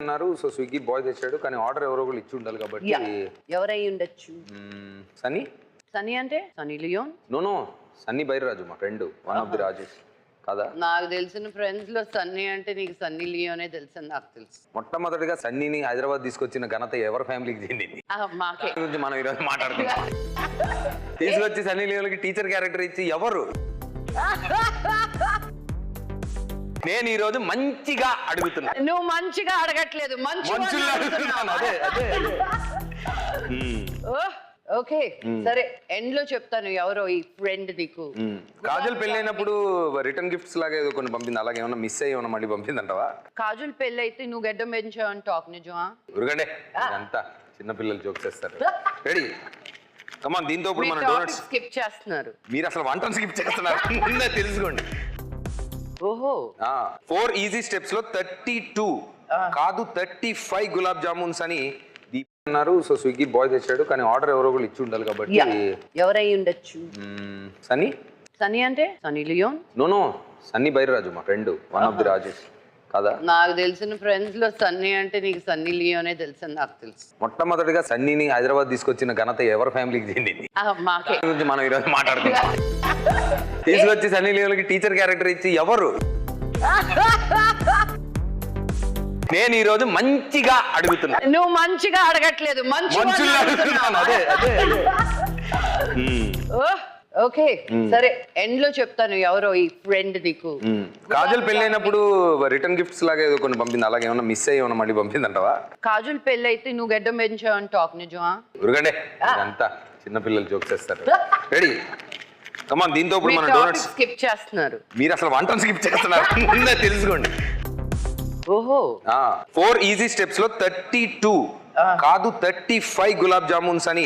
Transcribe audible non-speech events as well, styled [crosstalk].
అన్నారు so Swiggy bye తెచ్చాడు. కానీ ఆర్డర్ ఎవరో ఒకరు ఇచ్చి ఉండాలి కాబట్టి ఎవరై ఉండొచ్చు. సన్నీ? సనీ అంటే? Sunny Leone? No no Sunny Bairaju మా ఫ్రెండ్ వన్ ఆఫ్ ది రాజెస్ కదా? నాకు తెలిసిన ఫ్రెండ్స్లో సన్నీ అంటే నీకు సన్నీ లియోనే తెలుసు నాకు తెలుసు. మొట్టమొదటిగా సన్నీని హైదరాబాద్ తీసుకొచ్చిన ఘనత ఎవరి ఫ్యామిలీకి చెందింది? మాకే. గురించి మనం ఈరోజు మాట్లాడుతున్నాం తీసుకొచ్చి సన్నీ లియోన్కి టీచర్ క్యారెక్టర్ ఇచ్చి ఎవరు? [laughs] నేను ఈ రోజు మంచిగా అడుగుతున్నా. నువ్వు మంచిగా అడగట్లేదు అడుగుతున్నాను. అదే అదే. ఓకే సరే ఎండ్లో చెప్తాను ఎవరో ఈ ఫ్రెండ్ నీకు. కాజల్ పెళ్ళైనప్పుడు రిటర్న్ గిఫ్ట్స్ లాగా ఏదో కొన్ని పంపింది అలాగే ఏమన్నా మిస్ అయ్యి ఏమన్నా మళ్ళీ పంపిందంటవా? కాజుల్ పెళ్ళి అయితే నువ్వు గడ్డం పెంచావని టాక్ నిజమా? ఉరగండే ఇదంతా చిన్నపిల్లలు జోక్ చేస్తారు. రెడీ కమాన్ దీంతో ఇప్పుడు మన డోనట్స్ స్కిప్ చేస్తున్నారు. మీరు అసలు వంటను స్కిప్ చేస్తున్నారు. ముందే తెలుసుకోండి. ఓహో. ఫోర్ ఈజీ స్టెప్స్లో థర్టీ టూ కాదు థర్టీ ఫైవ్ గులాబ్ జామున్స్ అని అన్నారు. సో స్విగ్గీ బాయ్ తెచ్చాడు. కానీ ఆర్డర్ ఎవరో ఒకరు ఇచ్చి ఉండాలి కాబట్టి ఎవరై ఉండొచ్చు? సన్నీ? సనీ అంటే? Sunny Leone? No no Sunny Bairaju మా ఫ్రెండ్ వన్ ఆఫ్ ది రాజెస్ కదా? నాకు తెలిసిన ఫ్రెండ్స్లో సన్నీ అంటే నీకు సన్నీ లియోనే తెలుసు అని నాకు తెలుసు. మొట్టమొదటిగా సన్నీని హైదరాబాద్ తీసుకొచ్చిన ఘనత ఎవరి ఫ్యామిలీకి చెందింది? ఆ, మాకే. దాని గురించి మనం ఈరోజు మాట్లాడుతున్నాం తీసుకొచ్చి సన్నీ లియోన్కి టీచర్ క్యారెక్టర్ ఇచ్చి ఎవరు? నేను ఈ రోజు మంచిగా అడుగుతున్నా. నువ్వు మంచిగా అడగట్లేదు మంచి అడుగుతున్నాను అదే అదే అదే. ఓకే సరే ఎండ్లో చెప్తాను ఎవరో ఈ ఫ్రెండ్ నీకు. కాజల్ పెళ్ళైనప్పుడు రిటర్న్ గిఫ్ట్స్ లాగా ఏదో కొన్ని పంపింది అలాగే ఏమన్నా మిస్ అయ్యి ఏమన్నా మళ్ళీ పంపిందంటవా? కాజుల్ పెళ్ళి అయితే నువ్వు గడ్డం పెంచావని టాక్ నిజమా? ఉరగండే ఇదంతా చిన్నపిల్లలు జోక్ చేస్తారు. రెడీ కమాన్ దీంతో ఇప్పుడు మన డోనట్స్ స్కిప్ చేస్తున్నారు. మీరు అసలు వంటను స్కిప్ చేస్తున్నారు. ముందే తెలుసుకోండి. ఓహో. ఫోర్ ఈజీ స్టెప్స్లో థర్టీ టూ కాదు థర్టీ ఫైవ్ గులాబ్ జామున్స్ అని